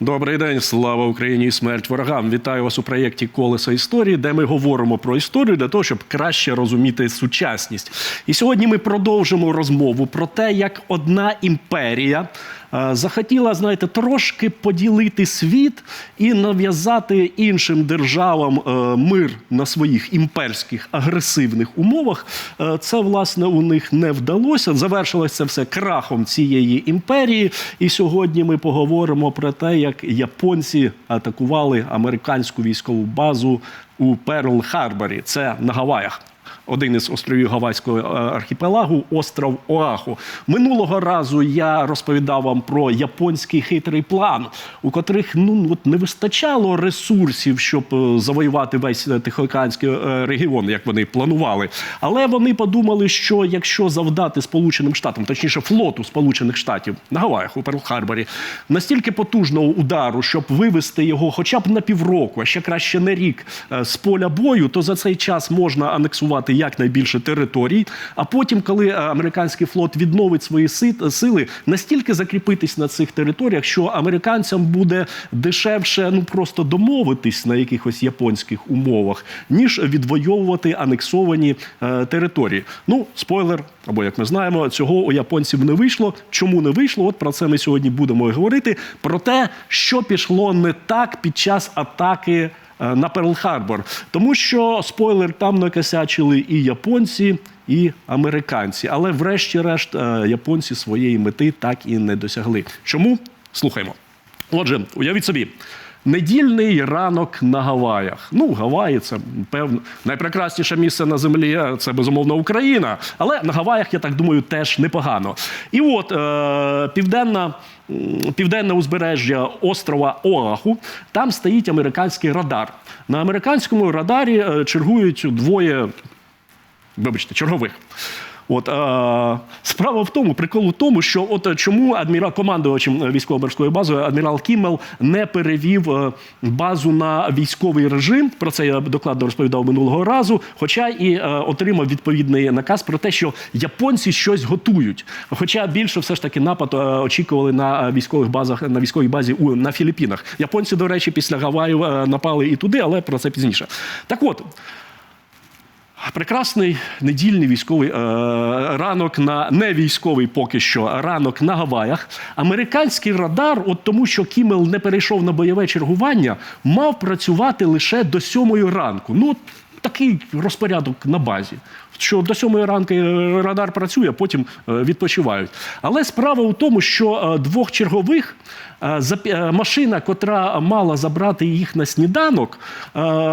Добрий день, слава Україні і смерть ворогам. Вітаю вас у проєкті Колеса історії, де ми говоримо про історію для того, щоб краще розуміти сучасність. І сьогодні ми продовжимо розмову про те, як одна імперія захотіла, знаєте, трошки поділити світ і нав'язати іншим державам е, мир на своїх імперських агресивних умовах. Е, Це власне у них не вдалося. Завершилося все крахом цієї імперії. І сьогодні ми поговоримо про те, як японці атакували американську військову базу у Перл-Харборі. Це на Гаваях. Один із островів Гавайського е, архіпелагу, остров Оаху. Минулого разу я розповідав вам про японський хитрий план, у котрих ну от не вистачало ресурсів, щоб е, завоювати весь е, Тихоокеанський регіон, як вони планували. Але вони подумали, що якщо завдати Сполученим Штатам, точніше флоту Сполучених Штатів на Гаваях у Перл-Харборі, настільки потужного удару, щоб вивести його хоча б на півроку, а ще краще на рік з поля бою, то за цей час можна анексувати якнайбільше територій. А потім, коли е, американський флот відновить свої си- сили, настільки закріпитись на цих територіях, що американцям буде дешевше ну просто домовитись на якихось японських умовах, ніж відвоювати анексовані е, території. Ну, спойлер, або як ми знаємо, цього у японців не вийшло. Чому не вийшло? От про це ми сьогодні будемо говорити. Про те, що пішло не так під час атаки на Перл-Харбор. Тому що спойлер там накосячили і японці. І американці, але врешті-решт е, японці своєї мети так і не досягли. Чому? Слухаймо. Отже, уявіть собі, недільний ранок на Гаваях. Ну, Гаваї це певно найпрекрасніше місце на землі. Це безумовно Україна. Але на Гаваях, я так думаю, теж непогано. І от е, південна. Південне узбережжя острова Оаху, там стоїть американський радар. На американському радарі е, чергують двоє вибачте, чергових. От е, справа в тому, прикол у тому, що от е, чому адмірал командувачем е, військово-морської бази адмірал Кіммел не перевів е, базу на військовий режим. Про це я докладно розповідав минулого разу. Хоча і е, отримав відповідний наказ про те, що японці щось готують. Хоча більше все ж таки напад очікували на військових базах на військовій базі у на Філіппінах. Японці, до речі, після Гаваю напали і туди, але про це пізніше. Так от. Прекрасний недільний військовий е, ранок на не військовий поки що ранок на Гаваях. Американський радар, от тому, що Кімел не перейшов на бойове чергування, мав працювати лише до сьомої ранку. Ну, такий розпорядок на базі. Що до сьомої ранки е, радар працює, потім е, відпочивають. Але справа у тому, що е, двох чергових машина, котра мала забрати їх на сніданок,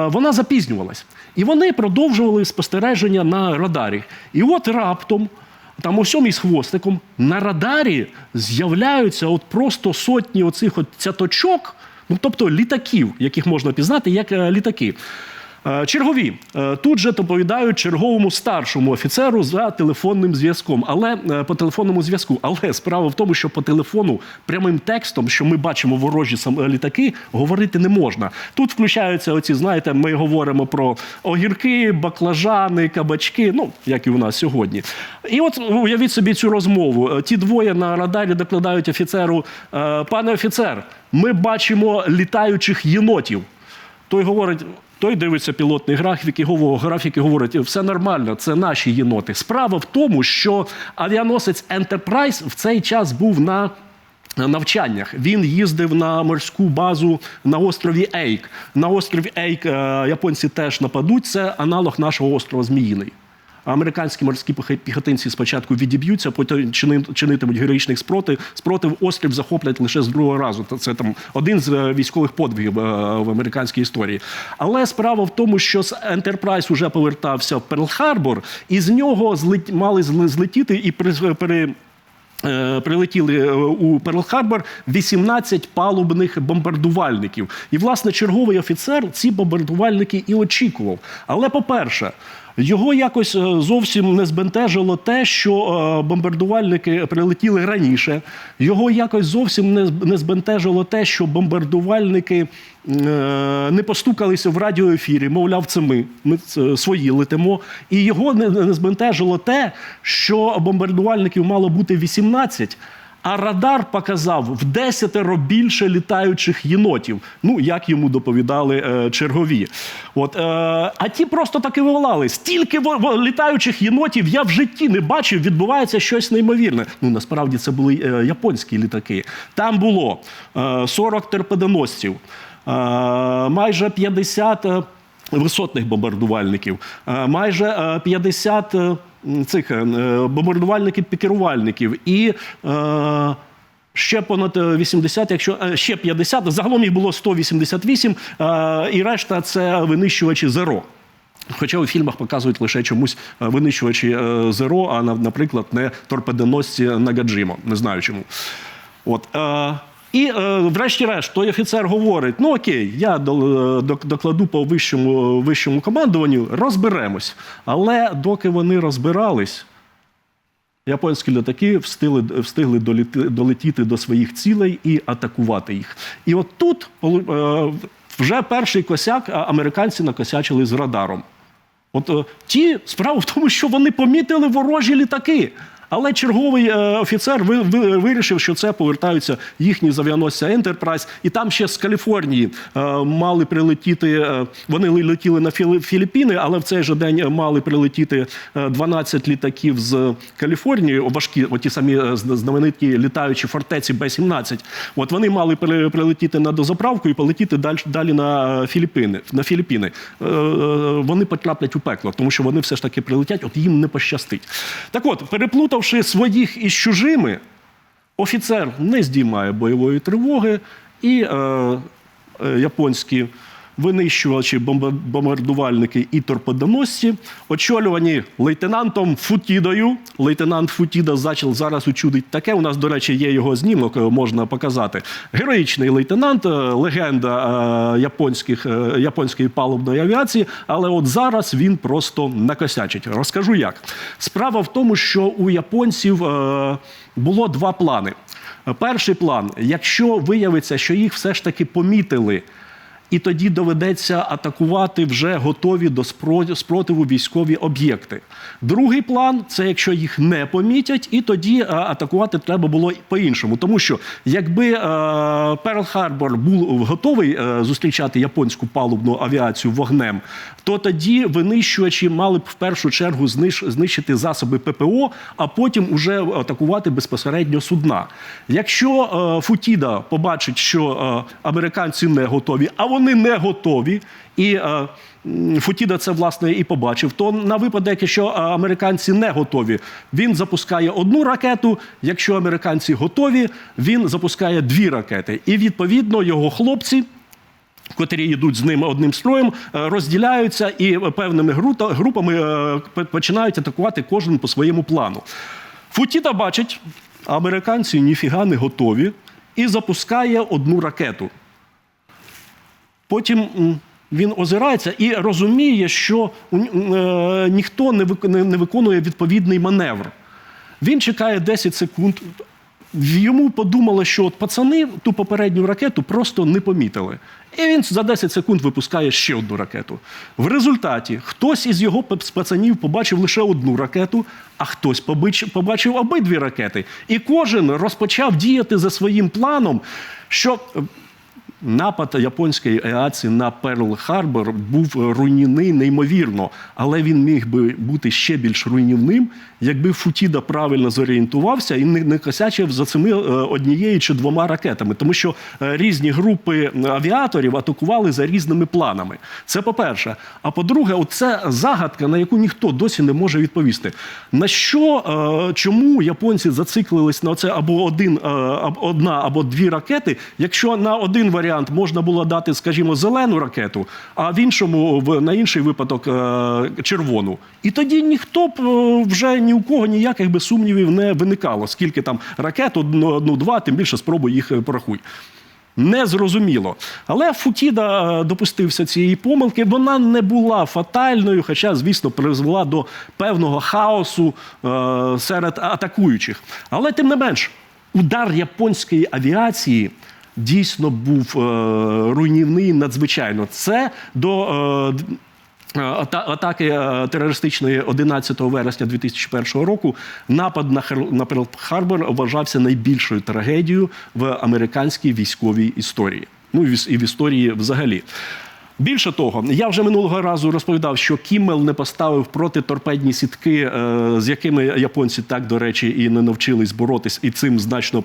вона запізнювалась. І вони продовжували спостереження на радарі. І от раптом, там у сьомій з хвостиком, на радарі з'являються от просто сотні оцих от цяточок, ну тобто літаків, яких можна пізнати як літаки. Е, Чергові Е, тут же доповідають черговому старшому офіцеру за телефонним зв'язком, але е, по телефонному зв'язку. Але справа в тому, що по телефону прямим текстом, що ми бачимо ворожі літаки, говорити не можна. Тут включаються оці, знаєте, ми говоримо про огірки, баклажани, кабачки, ну як і у нас сьогодні. І от уявіть собі цю розмову. Ті двоє на радарі докладають офіцеру, «Е, пане офіцер, ми бачимо літаючих єнотів. Той говорить. Той дивиться пілотний графік і говорить, графік і говорить, все нормально, це наші єноти. Справа в тому, що авіаносець Enterprise в цей час був на навчаннях. Він їздив на морську базу на острові Ейк. На острові Ейк е, японці теж нападуть. Це аналог нашого острова Зміїний. Американські морські піхотинці спочатку відіб'ються, потім чинитимуть героїчний спротив. Спротив острів захоплять лише з другого разу. Це там один з е, військових подвигів е, в американській історії. Але справа в тому, що з Ентерпрайз уже повертався в Перл-Харбор, і з нього мали злетіти і при, Е, Прилетіли у Перл-Харбор 18 палубних бомбардувальників. І, власне, черговий офіцер ці бомбардувальники і очікував. Але, по-перше, його якось е, зовсім не збентежило те, що е, бомбардувальники прилетіли раніше. Його якось зовсім не збентежило те, що бомбардувальники е, не постукалися в радіоефірі. Мовляв, це ми. Ми свої летимо. І його не збентежило те, що бомбардувальників мало бути 18, А радар показав в десятеро більше літаючих єнотів. Ну, як йому доповідали е, чергові. От, е, а ті просто таки волали. Стільки во- во- літаючих єнотів я в житті не бачив, відбувається щось неймовірне. Ну, насправді це були е, японські літаки. Там було е, 40 торпедоносців, е, майже 50 е, висотних бомбардувальників, е, майже е, 50 е, цих е, бомбардувальників-пікерувальників і. Е, Ще понад е, 80, якщо е, ще 50, загалом їх було 188, е, і решта це винищувачі ЗЕРО. Хоча у фільмах показують лише чомусь е, винищувачі е, ЗЕРО, а наприклад, не торпедоносці Нагаджимо. Не знаю чому. От. І, е, врешті-решт, той офіцер говорить: ну окей, я е, док- докладу по вищому, вищому командуванню, розберемось. Але доки вони розбирались, Японські літаки встигли, встигли доліти, долетіти до своїх цілей і атакувати їх. І от тут е, вже перший косяк американці накосячили з радаром. От е, ті справа в тому, що вони помітили ворожі літаки. Але черговий е, офіцер ви, ви- вирішив, що це повертаються їхні зав'яносця Ентерпрайз, і там ще з Каліфорнії е, мали прилетіти. е, вони летіли на Філі- Філіппіни, але в цей же день мали прилетіти е, 12 літаків з Каліфорнії, важкі, оті самі знамениті літаючі фортеці Б-17. От вони мали при- прилетіти на дозаправку і полетіти далі, далі на Філіппіни. На Філіппіни. Вони потраплять у пекло, тому що вони все ж таки прилетять, от їм не пощастить. Так от, переплутавши своїх із чужими, офіцер не здіймає бойової тривоги, і е, е, японські винищувачі, бомба- бомбардувальники і торпедоносці, очолювані лейтенантом Футідою. Лейтенант Футіда зачал зараз учудить таке. У нас, до речі, є його знімок, можна показати. Героїчний лейтенант, е, легенда е, японських, е, японської палубної авіації, але от зараз він просто накосячить. Розкажу як. Справа в тому, що у японців було два плани. Перший план: якщо виявиться, що їх все ж таки помітили. І тоді доведеться атакувати вже готові до спро- спротиву військові об'єкти. Другий план це якщо їх не помітять, і тоді е, атакувати треба було по-іншому. Тому що якби е, Перл-Харбор був готовий е, зустрічати японську палубну авіацію вогнем, то тоді винищувачі мали б в першу чергу знищити засоби ППО, а потім уже атакувати безпосередньо судна. Якщо Футіда побачить, що американці не готові, а вони не готові, і е, Футіда це власне і побачив, то на випадок, якщо е, американці не готові, він запускає одну ракету. Якщо американці готові, він запускає дві ракети. І відповідно його хлопці котрі йдуть з ним одним строєм, е, розділяються і певними групами починають атакувати кожен по своєму плану. Футіта бачить, американці ніфіга не готові, і запускає одну ракету. Потім він озирається і розуміє, що е, ніхто не вик- не- не виконує відповідний маневр. Він чекає 10 секунд. Йому подумало, що от пацани ту попередню ракету просто не помітили. І він за 10 секунд випускає ще одну ракету. В результаті хтось із його пацанів побачив лише одну ракету, а хтось побачив обидві ракети. І кожен розпочав діяти за своїм планом, що Напад японської авіації на Перл-Харбор був руйнівний неймовірно, але він міг би бути ще більш руйнівним, якби Футіда правильно зорієнтувався і не, косячив за цими е, однією чи двома ракетами, тому що е, різні групи авіаторів атакували за різними планами. Це по-перше. А по-друге, оце загадка, на яку ніхто досі не може відповісти. На що е, чому японці зациклились на це або один одна або дві ракети, якщо на один варіант можна було дати, скажімо, зелену ракету, а в іншому на інший випадок е, червону. І тоді ніхто б е, вже ні у кого ніяких би сумнівів не виникало. Скільки там ракет, одну, одну два, тим більше спробуй їх е, порахуй. Незрозуміло. Але Футіда допустився цієї помилки. Вона не була фатальною, хоча, звісно, призвела до певного хаосу серед атакуючих. Але тим не менш, удар японської авіації. Дійсно був е, руйнівний надзвичайно. Це до е, Е, ата- атаки терористичної 11 вересня 2001 року напад на Хер- Перл-Харбор вважався найбільшою трагедією в американській військовій історії. Ну і в історії взагалі. Більше того, я вже минулого разу розповідав, що Кіммел не поставив протиторпедні сітки, е, з якими японці так, до речі, і не навчились боротись, і цим значно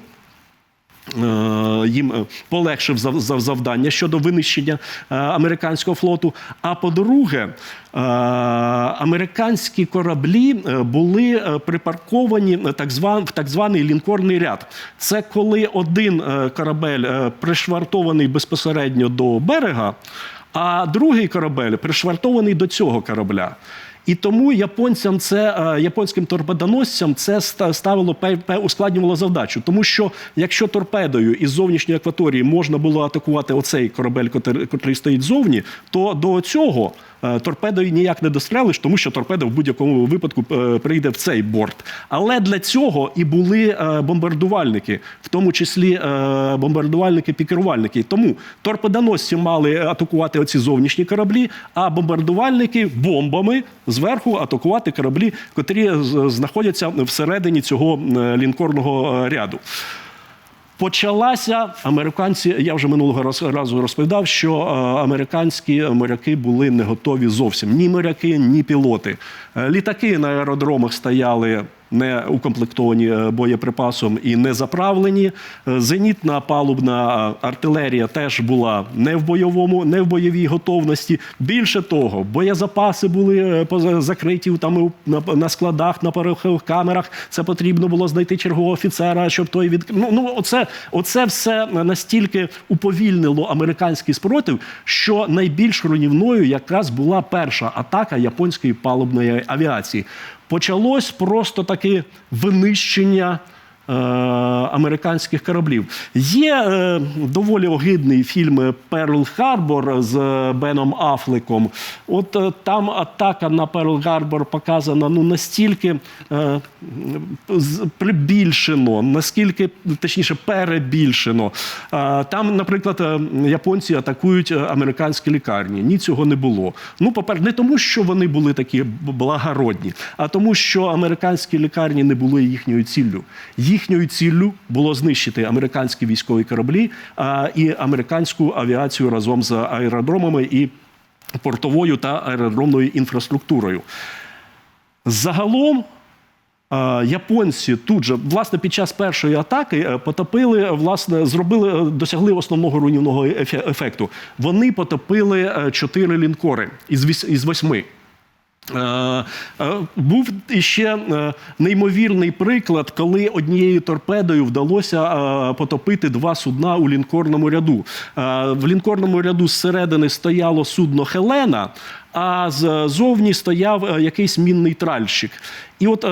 їм е, полегшив зав- зав- завдання щодо винищення е, американського флоту. А по-друге, е, американські кораблі е, були е, припарковані е, в так званий лінкорний ряд. Це коли один е, корабель е, пришвартований безпосередньо до берега, а другий корабель пришвартований до цього корабля. І тому японцям це е, японським торпедоносцям це ставило ускладнювало завдачу. Тому що якщо торпедою із зовнішньої акваторії можна було атакувати оцей корабель, котрий стоїть зовні, то до цього е, торпедою ніяк не дострелиш, тому що торпеда в будь-якому випадку е, прийде в цей борт. Але для цього і були бомбардувальники, в тому числі бомбардувальники-пікерувальники. Тому торпедоносці мали атакувати оці зовнішні кораблі, а бомбардувальники бомбами зверху атакувати кораблі, котрі знаходяться всередині цього е, лінкорного е, ряду. Почалася американці. Я вже минулого разу розповідав, що е, американські моряки були не готові зовсім ні моряки, ні пілоти. Е, Літаки на аеродромах стояли не укомплектовані е, боєприпасом і не заправлені. Е, Зенітна палубна е, артилерія теж була не в бойовому, не в бойовій готовності. Більше того, боєзапаси були закриті там на складах, на порохових камерах. Це потрібно було знайти чергового офіцера, щоб той від ну, ну оце, оце все настільки уповільнило американський спротив, що найбільш руйнівною якраз була перша атака японської палубної авіації. Почалось просто таке винищення. Е, Американських кораблів є е, доволі огидний фільм Перл Харбор з Беном Афлеком. От е, там атака на Перл Харбор показана ну настільки прибільшено, наскільки точніше перебільшено. Там, наприклад, японці атакують американські лікарні. Ні, цього не було. Ну, по-перше, не тому, що вони були такі благородні, а тому, що американські лікарні не були їхньою ціллю. Їхньою ціллю було знищити американські військові кораблі а, і американську авіацію разом з аеродромами і портовою та аеродромною інфраструктурою. Загалом. Японці тут же, власне, під час першої атаки е, потопили, власне, зробили, е, досягли основного руйнівного ефекту. Вони потопили е, чотири лінкори із восьми. Е, е, Був іще е, неймовірний приклад, коли однією торпедою вдалося потопити два судна у лінкорному ряду. В лінкорному ряду зсередини стояло судно Хелена, а ззовні стояв якийсь мінний тральщик. І от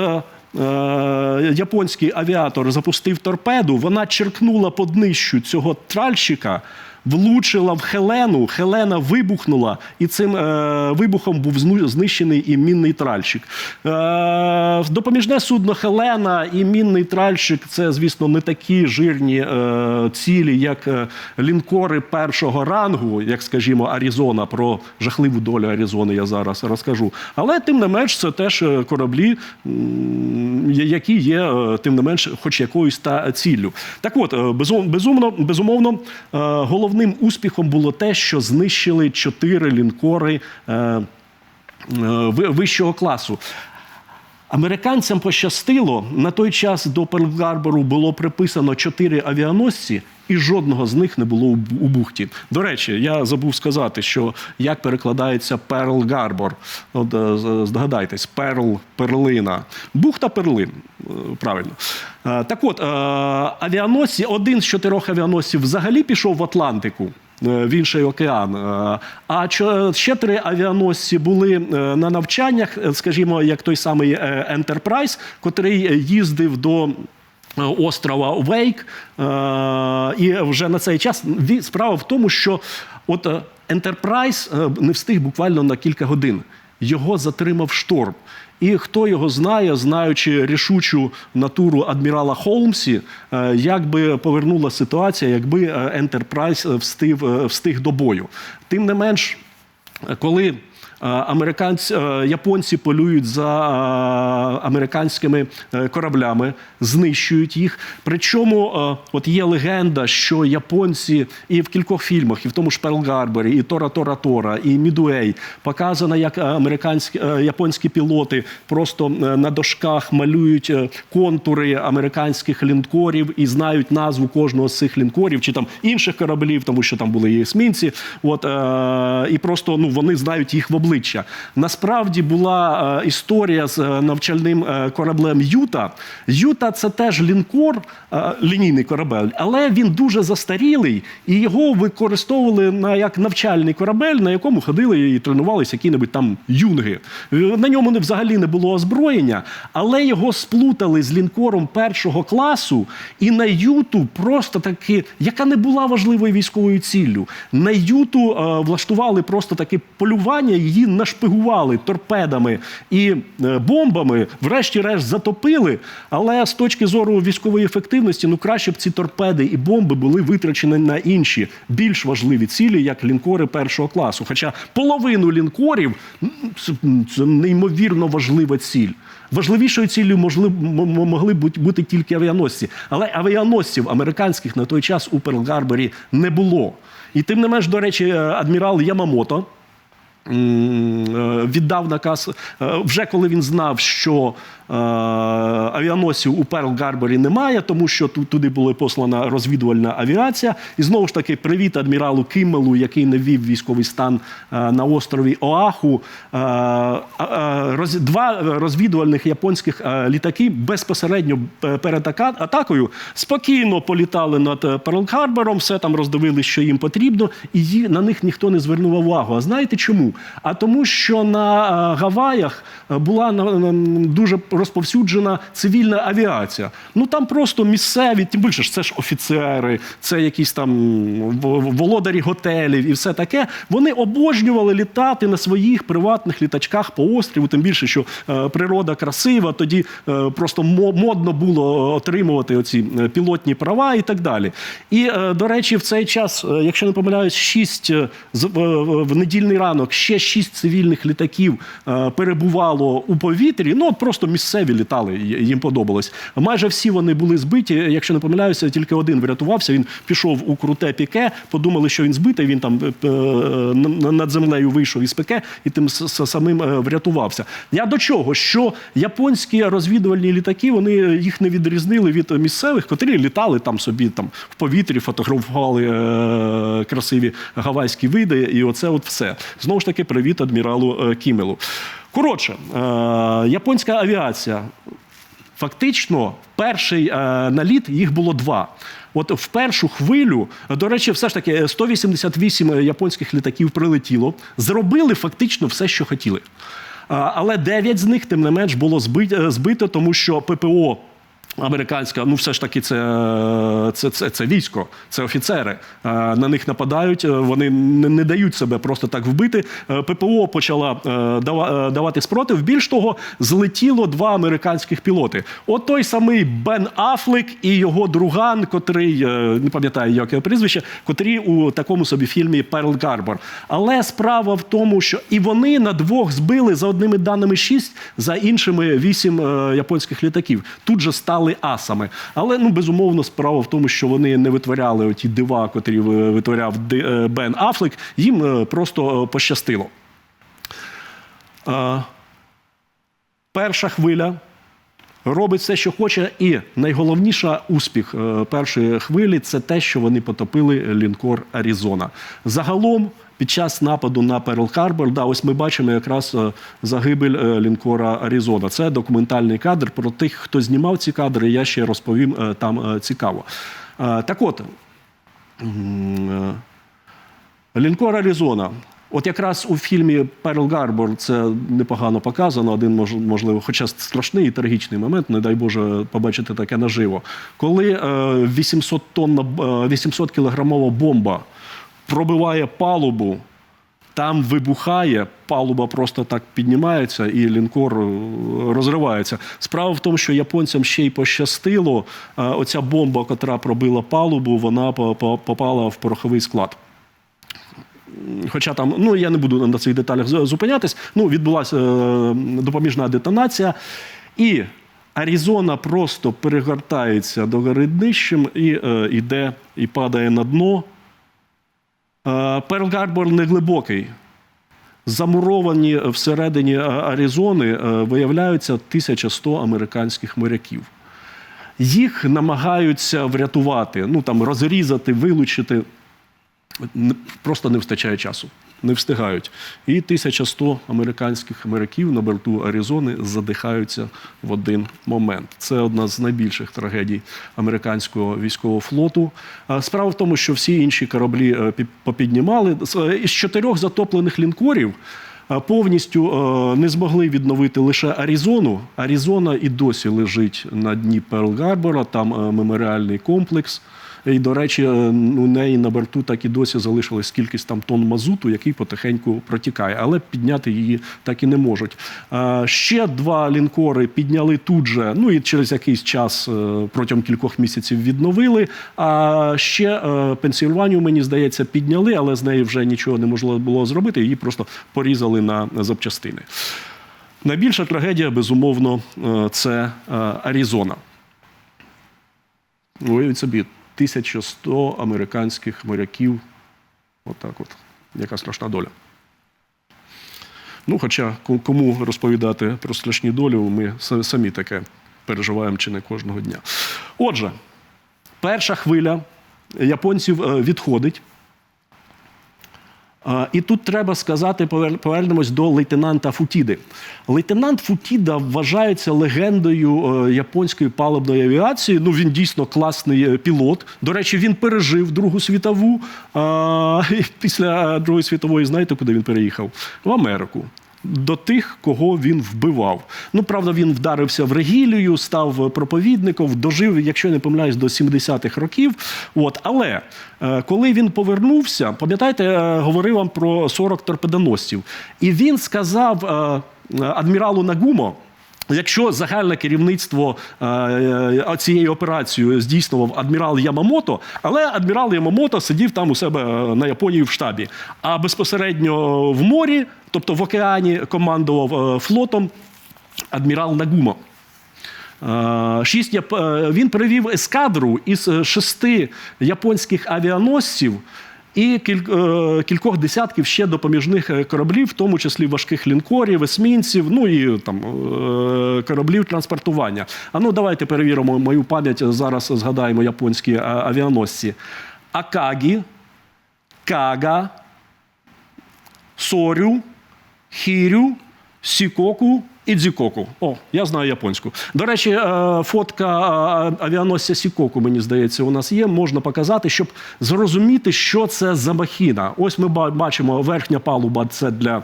японський авіатор запустив торпеду, вона черкнула по днищу цього тральщика влучила в Хелену, Хелена вибухнула, і цим е, вибухом був знищений і мінний тральщик. Е, допоміжне судно Хелена і мінний тральщик це, звісно, не такі жирні е, цілі, як е, лінкори першого рангу, як, скажімо, Аризона. Про жахливу долю Аризони я зараз розкажу. Але тим не менш, це теж е, кораблі, які є, е, тим не менш, хоч якоюсь та ціллю. Так от, безум- безумно, безумовно, е, головним успіхом було те, що знищили чотири лінкори е, е, ви- вищого класу. Американцям пощастило на той час до Перл-Гарбору було приписано чотири авіаносці, і жодного з них не було у бухті. До речі, я забув сказати, що як перекладається Перл-Гарбор. От е, здогадайтесь, Перл, перлина, бухта перлин. е, Правильно. Е, Так от, авіаносці, один з чотирьох авіаносців взагалі пішов в Атлантику в інший океан. Е, А ще три авіаносці були е, на навчаннях, е, скажімо, як той самий е, Ентерпрайз, котрий їздив до. е, Острова Вейк, Е, і вже на цей час справа в тому, що от е, Ентерпрайз е, не встиг буквально на кілька годин. Його затримав шторм. І хто його знає, знаючи рішучу натуру адмірала Холмсі, е, як би повернула ситуація, якби е, Ентерпрайз е, встиг, е, встиг до бою. Тим не менш, коли американці, японці полюють за американськими е, кораблями, знищують їх. Причому е, от є легенда, що японці і в кількох фільмах, і в тому ж Перл-Гарборі, і Тора Тора Тора, і Мідуей показано, як американські е, японські пілоти просто на дошках малюють контури американських лінкорів і знають назву кожного з цих лінкорів чи там інших кораблів, тому що там були і есмінці. От і просто ну вони знають їх в обличчя. Насправді була е, історія з е, навчальним е, кораблем Юта. Юта це теж лінкор, лінійний корабель, але він дуже застарілий, і його використовували на як навчальний корабель, на якому ходили і тренувалися які-небудь там юнги. На ньому взагалі не було озброєння, але його сплутали з лінкором першого класу, і на Юту просто таки, яка не була важливою військовою ціллю. На Юту влаштували просто таке полювання, її нашпигували торпедами і е, бомбами, врешті-решт затопили. Але з точки зору військової ефективності, ну краще б ці торпеди і бомби були витрачені на інші більш важливі цілі, як лінкори першого класу. Хоча половину лінкорів це, неймовірно важлива ціль. Важливішою ціллю можли, м- м- могли бути, тільки авіаносці. Але авіаносців американських на той час у Перл-Гарборі не було. І тим не менш, до речі, е, адмірал Ямамото віддав наказ е, вже коли він знав, що е, авіаносців у Перл-Гарборі немає, тому що ту- туди була послана розвідувальна авіація. І знову ж таки, привіт адміралу Кіммелу, який не ввів військовий стан е, на острові Оаху. Е, е, Два розвідувальних японських е, літаки безпосередньо е, перед атакою спокійно політали над е, Перл-Гарбором, все там роздивили, що їм потрібно, і на них ніхто не звернув увагу. А знаєте чому? А тому, що на е, Гаваях е, була дуже розповсюджена цивільна авіація. Ну там просто місцеві, тим більше ж це ж офіцери, це якісь там володарі готелів і все таке. Вони обожнювали літати на своїх приватних літачках по острову, тим більше, що е, природа красива, тоді просто модно було отримувати оці пілотні права і так далі. І, до речі, в цей час, якщо не помиляюсь, шість в недільний ранок ще шість цивільних літаків е, перебувало у повітрі. Ну от просто місцеві літали, їм подобалось. Майже всі вони були збиті. Якщо не помиляюся, тільки один врятувався. Він пішов у круте піке. Подумали, що він збитий. Він там е, е, на- над землею вийшов із піке і тим самим врятувався. Я до чого? Що японські розвідувальні літаки вони їх не відрізнили від місцевих, котрі літали там собі там в повітрі, фотографували красиві гавайські види, і оце от все. Знову ж привіт адміралу е, Кімелу. Коротше, е, японська авіація. Фактично, перший е, наліт їх було два. От в першу хвилю, до речі, все ж таки 188 японських літаків прилетіло, зробили фактично все, що хотіли. Але 9 з них, тим не менш, було збито тому що ППО. Американська, ну все ж таки, це, це, це, це військо, це офіцери. Е, На них нападають, е, вони не, не дають себе просто так вбити. Е, ППО почала дава- давати спротив. Більш того, злетіло два американських пілоти. От той самий Бен Афлек і його друган, котрий не пам'ятаю, як його прізвище, котрі у такому собі фільмі Перл Гарбор. Але справа в тому, що і вони на двох збили за одними даними шість, за іншими вісім японських літаків. Тут же стали асами. Але ну безумовно справа в тому, що вони не витворяли оті дива, котрі витворяв е, Бен Афлек. Їм е, просто е, пощастило. Перша хвиля робить все, що хоче, і найголовніша успіх е, першої хвилі це те, що вони потопили лінкор Аризона. Загалом. Під час нападу на Перл Харбор, да, ось ми бачимо якраз е, загибель е, лінкора Аризона. Це документальний кадр. Про тих, хто знімав ці кадри, я ще розповім там цікаво. Так от, Лінкор Аризона. От якраз у фільмі Перл Гарбор це непогано показано. Один мож- можливо, хоча страшний і трагічний момент, не дай Боже побачити таке наживо. Коли е, 800 тонна, е, 800 кілограмова бомба пробиває палубу, там вибухає, палуба просто так піднімається, і лінкор е, розривається. Справа в тому, що японцям ще й пощастило. е, Оця бомба, котра пробила палубу, вона по- по- попала в пороховий склад. Хоча там, ну я не буду на цих деталях зупинятись. Ну, відбулася е, допоміжна детонація. І Аризона просто перегортається до гори і е, йде і падає на дно. Е, Перл-Гарбор не глибокий. Замуровані всередині е, Аризони е, виявляються 1100 американських моряків. Їх намагаються врятувати, ну там розрізати, вилучити. Просто не вистачає часу, не встигають. І 1100 американських моряків на борту Аризони задихаються в один момент. Це одна з найбільших трагедій американського військового флоту. Справа в тому, що всі інші кораблі е, попіднімали. Е, Із чотирьох затоплених лінкорів е, повністю не змогли відновити лише Аризону. Аризона і досі лежить на дні Перл-Гарбора, там меморіальний комплекс. І, до речі, е, у неї на борту так і досі залишилась кількість там тонн мазуту, який потихеньку протікає, але підняти її так і не можуть. Ще два лінкори підняли тут же, ну і через якийсь час е, протягом кількох місяців відновили. А ще е, Пенсільванію, мені здається, підняли, але з неї вже нічого не можна було зробити. Її просто порізали на запчастини. Найбільша трагедія, безумовно, це Аризона. Уявіть собі, 1100 американських моряків. Отак от. Яка страшна доля. Ну, хоча кому розповідати про страшні долі, ми самі таке переживаємо чи не кожного дня. Отже, перша хвиля японців е, відходить. І тут треба сказати, повер- повернемось до лейтенанта Футіди. Лейтенант Футіда вважається легендою е, японської палубної авіації. Ну він дійсно класний е, пілот. До речі, він пережив Другу світову. Після Другої світової, знаєте, куди він переїхав? В Америку. До тих, кого він вбивав. Ну, правда, він вдарився в регілію, став проповідником, дожив, якщо не помиляюсь, до 70-х років. От, але е, коли він повернувся, пам'ятаєте, е, говорив вам про 40 торпедоносців, і він сказав е, адміралу Нагумо. Якщо загальне керівництво е, е, цією операцією здійснював адмірал Ямамото, але адмірал Ямамото сидів там у себе е, на Японії в штабі, а безпосередньо в морі, тобто в океані, командував флотом адмірал Нагумо. Шість Він перевів ескадру із шести японських авіаносців і е, кількох десятків ще допоміжних е, кораблів, в тому числі важких лінкорів, есмінців, ну і там е, кораблів транспортування. А ну давайте перевіримо мою пам'ять. Зараз згадаємо японські авіаносці. Акагі, Кага, Сорю, Хірю, Сікоку і Дзікоку. О, я знаю японську. До речі, е, фотка е, авіаносця Сікоку, мені здається, у нас є. Можна показати, щоб зрозуміти, що це за махіна. Ось ми бачимо верхня палуба це для е,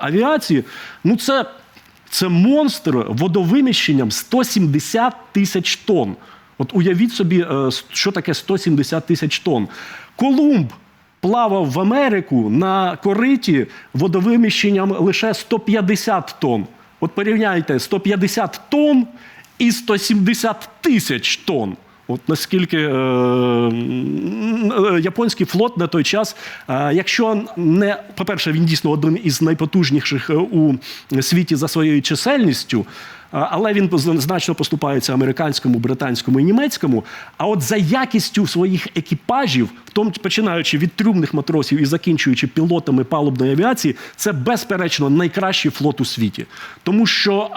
авіації. Ну, це, це монстр водовиміщенням 170 тисяч тонн. От уявіть собі, що таке 170 тисяч тонн. Колумб плавав в Америку на кориті водовиміщенням лише 150 тонн. От порівняйте 150 тонн і 170 тисяч тонн. От наскільки е, е, японський флот на той час, е, якщо не, по-перше, він дійсно один із найпотужніших е, у світі за своєю чисельністю, але він значно поступається американському, британському і німецькому. А от за якістю своїх екіпажів, в тому починаючи від трюмних матросів і закінчуючи пілотами палубної авіації, це безперечно найкращий флот у світі. Тому що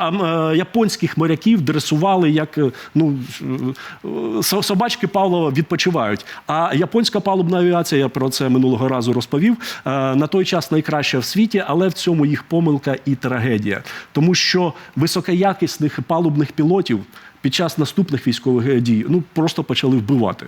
е, японських моряків дресували як е, ну, е, собачки Павлова відпочивають. А японська палубна авіація, я про це минулого разу розповів, на той час найкраща в світі, але в цьому їх помилка і трагедія. Тому що високоякісних палубних пілотів під час наступних військових дій ну, просто почали вбивати.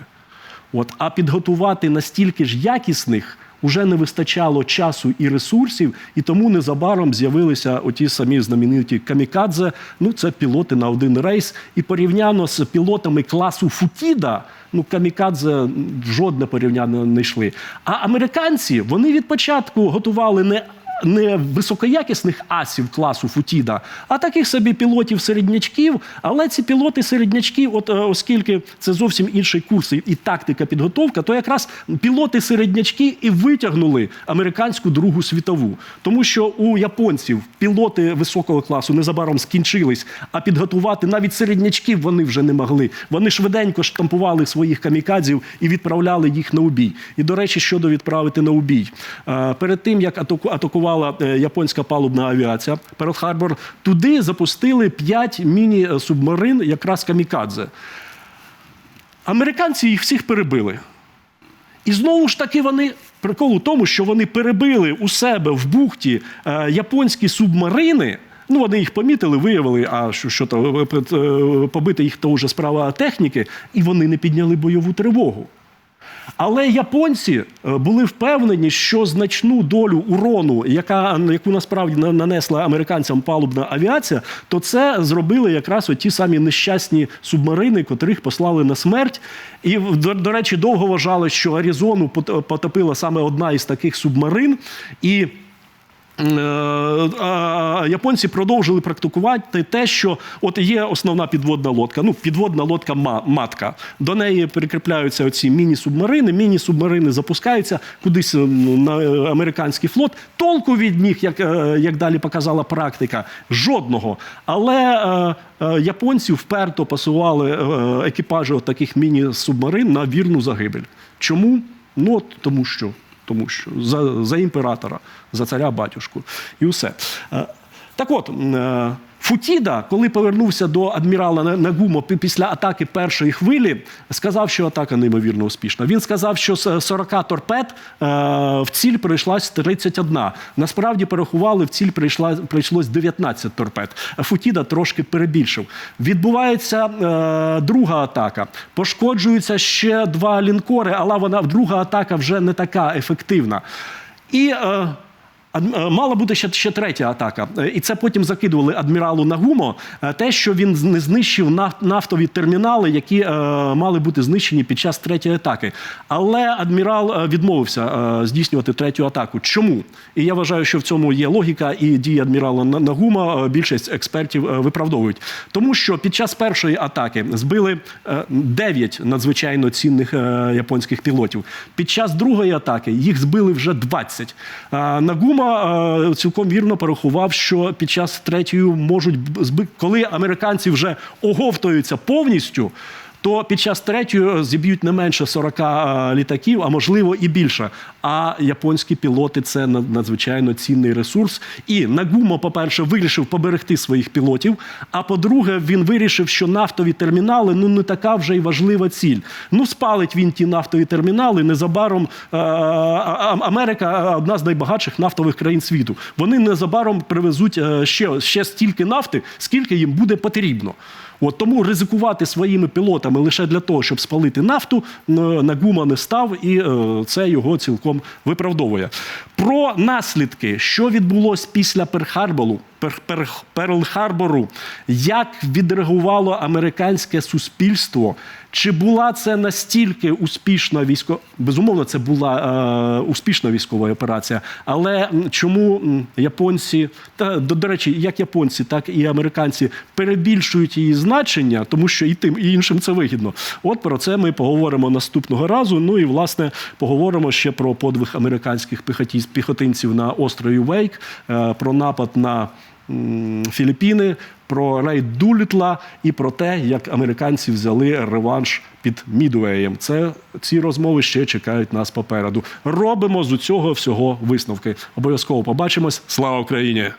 От, а підготувати настільки ж якісних уже не вистачало часу і ресурсів, і тому незабаром з'явилися оті самі знамениті камікадзе. Ну, це пілоти на один рейс. І порівняно з пілотами класу Футіда, ну камікадзе жодне порівняння не йшли. А американці вони від початку готували не не високоякісних асів класу Футіда, а таких собі пілотів середнячків. Але ці пілоти середнячки, от е, оскільки це зовсім інший курс і, тактика підготовка, то якраз пілоти середнячки і витягнули американську Другу світову, тому що у японців пілоти високого класу незабаром скінчились, а підготувати навіть середнячків вони вже не могли. Вони швиденько штампували своїх камікадзів і відправляли їх на убій. І до речі, щодо відправити на убій, Е, перед тим як атаку- атакувала е, японська палубна авіація Перл-Харбор, туди запустили 5 міні-субмарин, якраз камікадзе. Американці їх всіх перебили. І знову ж таки вони прикол у тому, що вони перебили у себе в бухті е, японські субмарини. Ну, вони їх помітили, виявили, а що, що то е, е, побити їх то вже справа техніки, і вони не підняли бойову тривогу. Але японці е, були впевнені, що значну долю урону, яка, яку насправді на- нанесла американцям палубна авіація, то це зробили якраз ті самі нещасні субмарини, котрих послали на смерть. І, до, до речі, довго вважали, що Аризону пот- потопила саме одна із таких субмарин. І японці продовжили практикувати те, що от є основна підводна лодка, ну підводна лодка матка. До неї прикріпляються оці міні-субмарини. Міні-субмарини запускаються кудись на е, американський флот. Толку від них, як, е, як далі показала практика, жодного. Але е, е, японці вперто пасували е, екіпажі от таких міні-субмарин на вірну загибель. Чому? Ну от тому що. Тому що за, за імператора, за царя батюшку. І все. Е, Так от, е, Футіда, коли повернувся до адмірала На- Нагумо після атаки першої хвилі, сказав, що атака неймовірно успішна. Він сказав, що з 40 торпед е, в ціль прийшлась 31. Насправді порахували, в ціль прийшла, прийшлось 19 торпед. Футіда трошки перебільшив. Відбувається е, друга атака. Пошкоджуються ще два лінкори, але вона друга атака вже не така ефективна. І е, Мала бути ще, ще третя атака, Е, і це потім закидували адміралу Нагумо. е, Те, що він не знищив нафтові термінали, які е, мали бути знищені під час третьої атаки. Але адмірал е, відмовився е, здійснювати третю атаку. Чому? І я вважаю, що в цьому є логіка, і дії адмірала На- Нагума е, більшість експертів е, виправдовують. Тому що під час першої атаки збили е, 9 надзвичайно цінних е, японських пілотів. Під час другої атаки їх збили вже 20. Е, Нагума е, цілком вірно порахував, що під час третьої можуть коли американці вже оговтуються повністю. То під час третьої зіб'ють не менше 40 е, літаків, а можливо і більше. А японські пілоти це над- надзвичайно цінний ресурс. І Нагумо, по-перше, вирішив поберегти своїх пілотів. А по-друге, він вирішив, що нафтові термінали ну не така вже й важлива ціль. Ну, спалить він ті нафтові термінали. Незабаром е, Америка одна з найбагатших нафтових країн світу. Вони незабаром привезуть е, ще, ще стільки нафти, скільки їм буде потрібно. От тому ризикувати своїми пілотами лише для того, щоб спалити нафту, на Нагума не став, і е, це його цілком виправдовує. Про наслідки, що відбулось після Перл-Харбору, Пер- Пер- Перл-Харбору, як відреагувало американське суспільство. Чи була це настільки успішна військова? Безумовно, це була е, успішна військова операція. Але чому японці, та до, до речі, як японці, так і американці перебільшують її значення, тому що і тим, і іншим це вигідно. От про це ми поговоримо наступного разу. Ну і власне поговоримо ще про подвиг американських піхотинців на острові Вейк, е, про напад на Філіппіни, про рейд Дулітла і про те, як американці взяли реванш під Мідуеєм. Це ці розмови ще чекають нас попереду. Робимо з цього всього висновки. Обов'язково побачимось. Слава Україні!